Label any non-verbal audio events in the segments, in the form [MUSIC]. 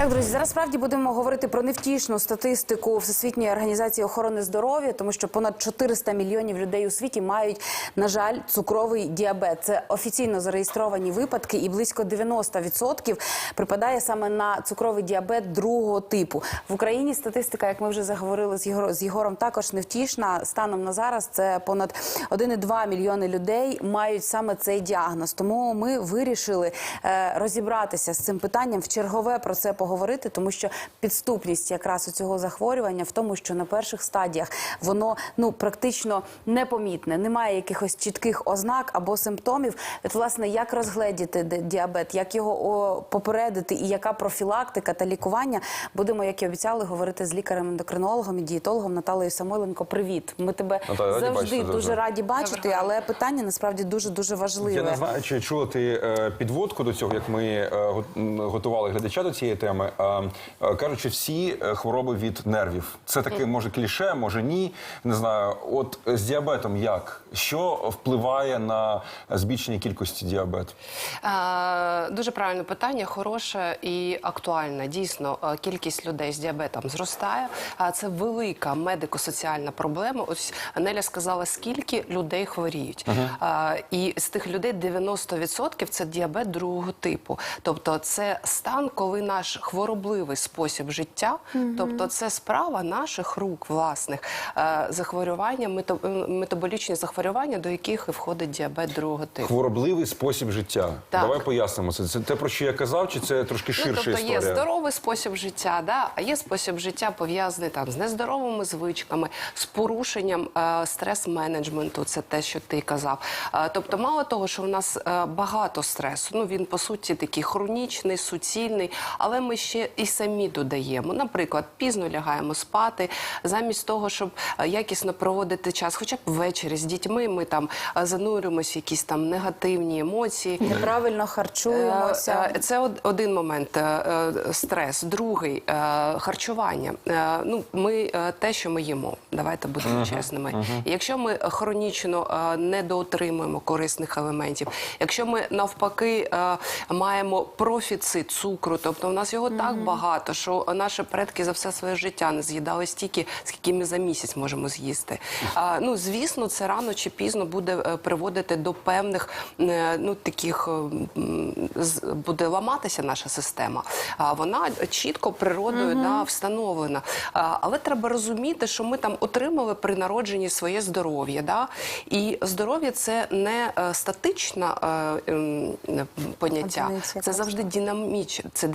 Так, друзі, зараз справді будемо говорити про невтішну статистику Всесвітньої організації охорони здоров'я, тому що понад 400 мільйонів людей у світі мають, на жаль, цукровий діабет. Це офіційно зареєстровані випадки, і близько 90% припадає саме на цукровий діабет другого типу. В Україні статистика, як ми вже заговорили з Єгор, з Єгором, також невтішна. Станом на зараз це понад 1,2 мільйони людей мають саме цей діагноз. Тому ми вирішили е, розібратися з цим питанням в чергове про це поговорити, тому що підступність якраз у цього захворювання в тому, що на перших стадіях воно ну практично непомітне, немає якихось чітких ознак або симптомів. От, власне, як розгледіти діабет, як його попередити, і яка профілактика та лікування, будемо, як і обіцяли, говорити з лікарем-ендокринологом і дієтологом Наталею Самойленко. Привіт! Ми тебе Наталя, раді завжди бачити, дуже раді бачити, але питання насправді дуже дуже важливе. Я не знаю, чи чула ти е, підводку до цього, як ми е, готували глядача до цієї теми. Кажуть, що всі е, хвороби від нервів. Це таке може кліше, може ні. Не знаю. От е, з діабетом як? Що впливає на збільшення кількості діабету? Дуже правильне питання, хороше і актуальне. Дійсно, е, кількість людей з діабетом зростає. Це велика медико-соціальна проблема. Ось Неля сказала, скільки людей хворіють. Е, І з тих людей 90% це діабет другого типу. Тобто, це стан, коли наш хворобливий спосіб життя, тобто це справа наших рук власних е, захворювання, е, метаболічні захворювання, до яких і входить діабет другого типу. Хворобливий спосіб життя. Так. Давай пояснимо це. Це те, про що я казав, чи це трошки ширша Ну, тобто історія? є здоровий спосіб життя, да? а є спосіб життя пов'язаний там з нездоровими звичками, з порушенням е, стрес-менеджменту. Це те, що ти казав. Е, тобто, мало того, що в нас е, багато стресу. Ну він по суті такий хронічний, суцільний, але ми ще і самі додаємо. Наприклад, пізно лягаємо спати, замість того, щоб е, якісно проводити час, хоча б ввечері з дітьми, ми там е, занурюємося в якісь там негативні емоції. Неправильно харчуємося. Е, Це один момент стрес. Другий харчування. Ну, ми те, що ми їмо. Давайте будемо чесними. І Якщо ми хронічно е, не доотримуємо корисних елементів, якщо ми навпаки маємо профіцит цукру, тобто у нас його так багато, що наші предки за все своє життя не з'їдали стільки, скільки ми за місяць можемо з'їсти. А, Ну, звісно, це рано чи пізно буде е, приводити до певних е, ну таких е, буде ламатися наша система. А вона чітко природою да, встановлена. А, Але треба розуміти, що ми там отримали при народженні своє здоров'я. Да? І здоров'я це не статичне ем, поняття, це завжди динаміч, це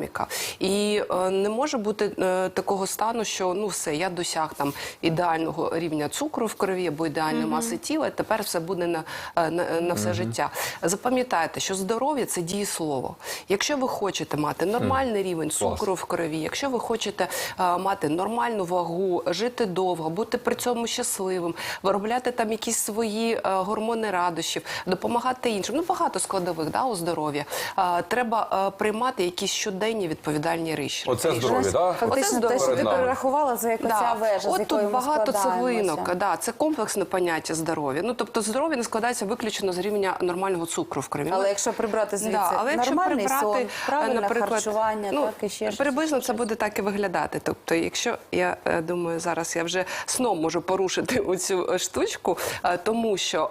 динаміка. І е, не може бути е, такого стану, що ну все, я досяг там ідеального рівня цукру в крові або ідеальної маси тіла, і тепер все буде на, е, на, на все життя. Запам'ятайте, що здоров'я це дієслово. Якщо ви хочете мати нормальний рівень цукру в крові, якщо ви хочете е, мати нормальну вагу, жити довго, бути при цьому щасливим, виробляти там якісь свої е, гормони радощів, допомагати іншим. Ну багато складових да, у здоров'я. Е, треба е, приймати якісь щоденні відповідальні рішення. Оце здоров'я, так? Фактично, Оце те, що ти здоров'я. перерахувала, це як оця вежа, з От тут багато цеглинок. Да, це комплексне поняття здоров'я. Ну тобто здоров'я не складається виключно з рівня нормального цукру в крові. Але якщо прибрати звідси Да, але якщо нормальний прибрати, сон, правильне е, наприклад, харчування, ну, так і ще щось. приблизно це буде так і виглядати. Тобто, якщо я е, думаю, зараз я вже сном можу порушити [LAUGHS] оцю е, штучку, тому що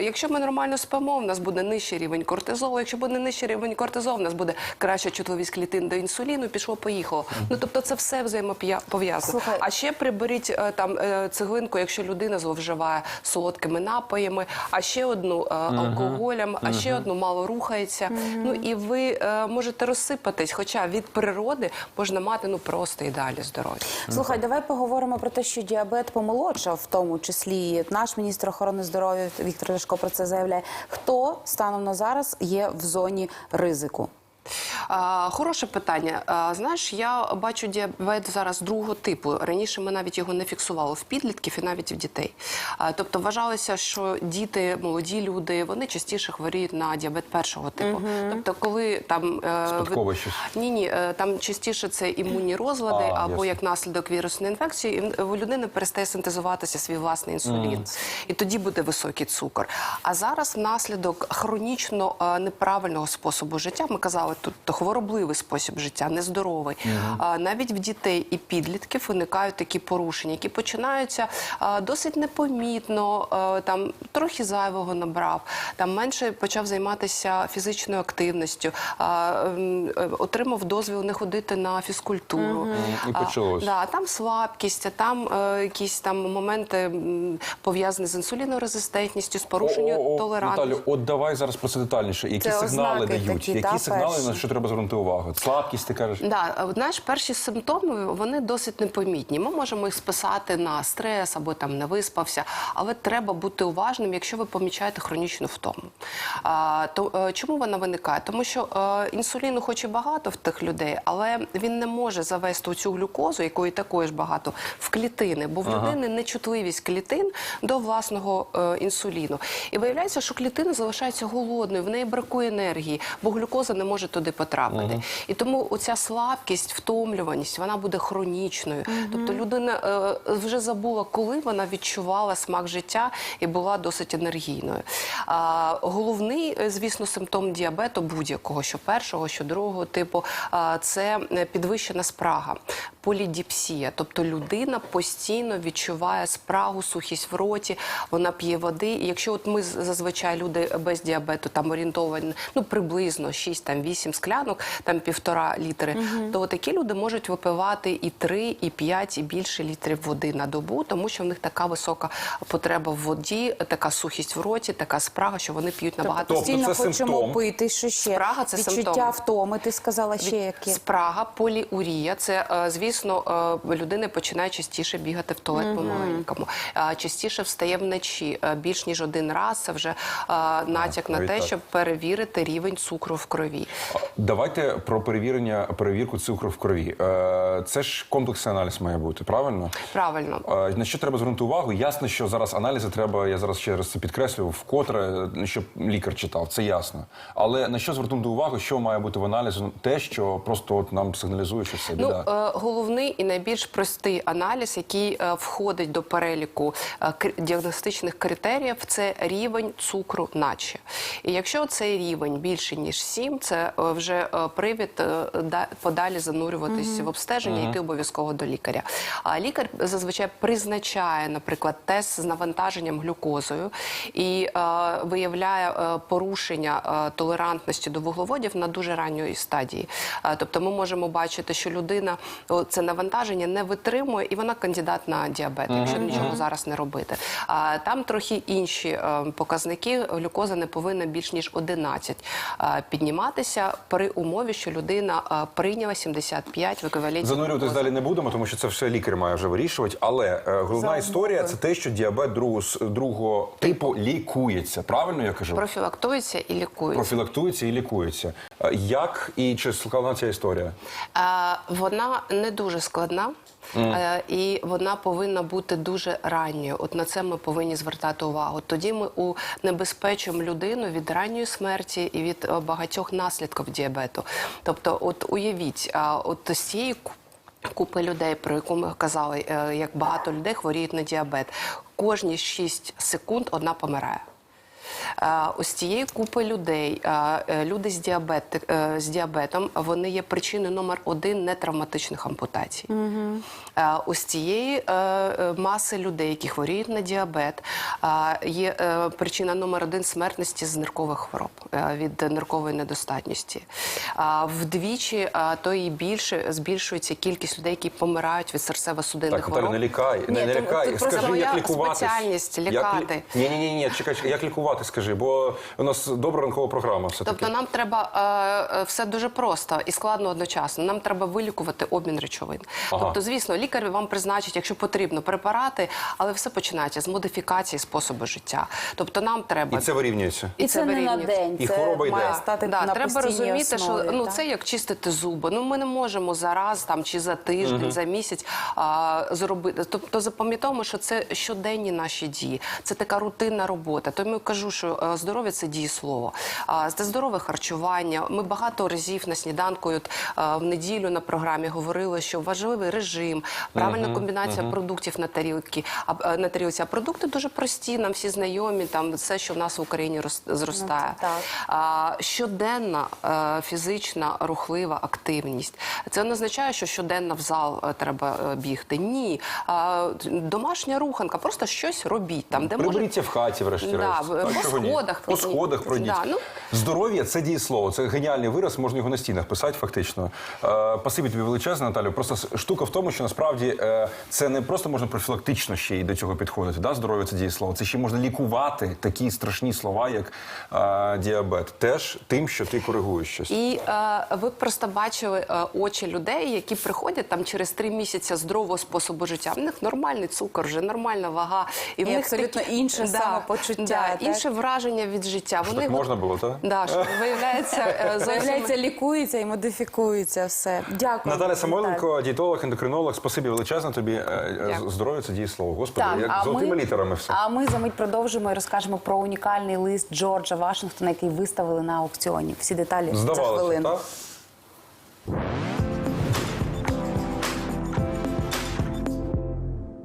якщо ми нормально спимо, у нас буде нижчий рівень кортизолу. Якщо буде нижчий рівень кортизолу, у нас буде краща чутливість клітин до інсуліну, пішло, поїхало. Ну тобто, це все взаємопов'язано. Слухай. А ще приберіть е, там е, цеглинку, якщо людина зловживає солодкими напоями, а ще одну е, алкоголем, а ще одну мало рухається. Ну і ви можете розсипатись, хоча від природи можна мати ну просто ідеальне здоров'я. Слухай, давай поговоримо про те, що діабет помолодшав, в тому числі наш міністр охорони здоров'я Віктор Ляшко про це заявляє. Хто станом на зараз є в зоні ризику? А, хороше питання. А, знаєш, я бачу діабет зараз другого типу. Раніше ми навіть його не фіксували в підлітків і навіть в дітей. А, тобто вважалося, що діти, молоді люди, вони частіше хворіють на діабет першого типу. Тобто, коли там е, Спадково ви- щось. ні, ні, е, там частіше це імунні розлади А, або ясно. як наслідок вірусної інфекції, і в людини перестає синтезуватися свій власний інсулін, і тоді буде високий цукор. А зараз внаслідок хронічно е, неправильного способу життя, ми казали, тут то хворобливий спосіб життя, нездоровий. А навіть в дітей і підлітків виникають такі порушення, які починаються досить непомітно, там трохи зайвого набрав, там менше почав займатися фізичною активністю, е, е, отримав дозвіл не ходити на фізкультуру. І А, почалось. да, там слабкість, а там е, якісь там моменти пов'язані з інсулінорезистентністю, з порушенням толерантності. Наталю, от давай зараз про це детальніше. Які Це сигнали ознаки дають? такі, які та, сигнали перші? на що треба звернути увагу? Слабкість, ти кажеш? Да, а знаєш, перші симптоми вони досить непомітні. Ми можемо їх списати на стрес або там не виспався, але треба бути уважним, якщо ви помічаєте хронічну втому. А, то е, чому вона виникає? Тому що е, інсуліну, хоч і багато в тих людей, але він не може завести цю глюкозу, якої такої ж багато, в клітини, бо в людини нечутливість клітин до власного е, інсуліну. І виявляється, що клітина залишається голодною, в неї бракує енергії, бо глюкоза не може туди потрапити. І тому оця слабкість, втомлюваність, вона буде хронічною. Тобто людина е, вже забула, коли вона відчувала смак життя і була досить енергійною. А, головний, е, звісно, симптом діабету будь-якого, що першого, що другого типу, а, це е, підвищена спрага, полідіпсія. Тобто людина постійно відчуває спрагу, сухість в роті, вона п'є води. І якщо от ми зазвичай люди без діабету там орієнтовані ну приблизно 6 8 склянок, там півтора літри, то такі люди можуть випивати і 3, і 5, і більше літрів води на добу, тому що в них така висока потреба в воді, така сухість в роті, така спрага, що вони п'ють набагато Тобто це хочемо симптом. пити, що ще? Спрага – це Відчуття симптом. втоми, ти сказала ще які. Спрага, поліурія. Це, е, звісно, е, людина починає частіше бігати в туалет по-маленькому. Е, Частіше встає вночі е, більш ніж один раз. Це вже натяк на те, так. щоб перевірити рівень цукру в крові. Давайте про перевірення, перевірку цукру в крові. Е, Це ж комплексний аналіз має бути, правильно? Правильно. Е, На що треба звернути увагу? Ясно, що зараз аналізи треба, я зараз ще раз це підкреслюю, вкотре, щоб лікар читав, це ясно. Але на що звернути увагу, що має бути в аналізі? Ну, Те, що просто от нам сигналізує, що все Ну, біда. е, головний і найбільш простий аналіз, який входить до переліку діагностичних критеріїв, це рівень цукру наче. І якщо цей рівень більше ніж 7, це вже е, привід е, да- подалі занурюватися в обстеження, і йти обов'язково до лікаря. А лікар зазвичай призначає, наприклад, тест з навантаженням глюкозою і е, виявляє е, порушення е, толерантності до вуглеводів на дуже ранньої стадії. Е, тобто ми можемо бачити, що людина це навантаження не витримує, і вона кандидат на діабет, якщо нічого зараз не робити. А там трохи інші е, показники. Глюкоза не повинна більш ніж 11 е, при умові, що людина прийняла 75 в еквіваленті. Занурюватись далі не будемо, тому що це все лікар має вже вирішувати. Але е, головна історія це те, що діабет другого, другого типу лікується. Правильно я кажу? профілактується і лікується. Профілактується і лікується. Е, Як і чи складна ця історія? Е, Вона не дуже складна. е, І вона повинна бути дуже ранньою. От на це ми повинні звертати увагу. Тоді ми унебезпечуємо людину від ранньої смерті і від багатьох наслідків діабету. Тобто, от уявіть, от з цієї купи людей, про яку ми казали, е, як багато людей хворіють на діабет, кожні 6 секунд одна помирає. Е, Ось цієї купи людей, е, е, люди з, діабет, з діабетом, вони є причиною номер один нетравматичних ампутацій. Е, Ось цієї маси людей, які хворіють на діабет, є причина номер один смертності з ниркових хвороб від ниркової недостатності. Вдвічі, то і більше збільшується кількість людей, які помирають від серцево-судинних Так, хвороб. не лікай, не, Ні, не просто Скажи, як лікуватись. спеціальність Як лікати. Ні, ні, ні, ні, чекай, чекай, як лікуватись? Препарати, скажи, бо у нас добра ранкова програма. Все таки. Тобто нам треба е, е, все дуже просто і складно одночасно. Нам треба вилікувати обмін речовин. Ага. Тобто, звісно, лікар вам призначить, якщо потрібно, препарати, але все починається з модифікації способу життя. Тобто, нам треба і це вирівнюється. І це не на день, І це хвороба йде. має стати Да, на треба розуміти, основі, що ну це як чистити зуби. Ну ми не можемо зараз там чи за тиждень, за місяць а, зробити. Тобто запам'ятаємо, що це щоденні наші дії. Це така рутинна робота. Тому я кажу, що е, здоров'я це дієслово. А це здорове харчування. Ми багато разів на сніданку, от, е, в неділю на програмі говорили, що важливий режим, правильна комбінація продуктів на тарілки. А е, на тарілці а продукти дуже прості. Нам всі знайомі. Там все, що в нас в Україні рос- зростає. А, щоденна фізична рухлива активність. Це не означає, що щоденно в зал треба бігти. Ні. Домашня руханка, просто щось робіть там, де може в хаті, врешті-решт. Да, Так, по чого ні? сходах По підніміть. сходах пройдіть. Да, ну. Здоров'я це дієслово, це геніальний вираз, можна його на стінах писати, фактично. Е, Пасибі тобі величезне, Наталю. Просто с- штука в тому, що насправді е, це не просто можна профілактично ще й до цього підходити. Да? Здоров'я це дієслово. Це ще можна лікувати такі страшні слова, як е, діабет. Теж тим, що ти коригуєш щось. І е, ви просто бачили е, очі людей, які приходять там через три місяці здорового способу життя. В них нормальний цукор, вже нормальна вага, в І них абсолютно інше самопочуття, Да, так? інше враження від життя. Що так можна було, так? Да, що виявляється, е, зовсім Виявляється, лікується і модифікується все. Дякую. Наталя. Самойленко, дієтолог, ендокринолог. Спасибі величезне тобі. Е, е, Дякую. Здоров'я це дієслово. Господи, Так, як а золотими ми, літерами все. А ми за мить продовжимо і розкажемо про унікальний лист Джорджа Вашингтона, який виставили на аукціоні. Всі деталі за Здавалося, хвилину. так?